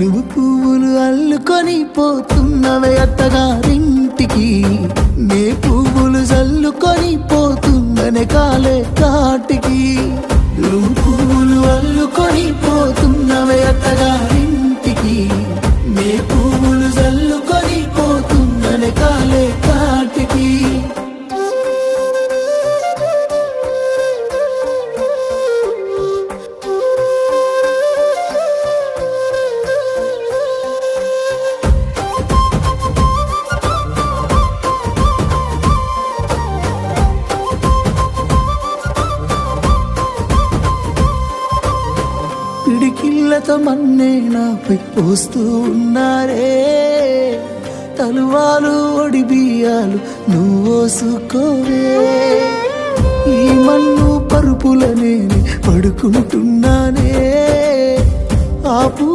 నువ్వు పువ్వులు అల్లుకొని పోతున్నవే అత్తగారింటికి నే పువ్వులు చల్లుకొని పోతుందనే కాలే కాటికి. పిడికిళ్ళతో మన్నే నాపై పోస్తూ ఉన్నారే. తలువాలు ఒడిబియాలు నువ్వోసుకోవే ఈ మన్ను పరుపులనే పడుకుంటున్నానే. ఆపు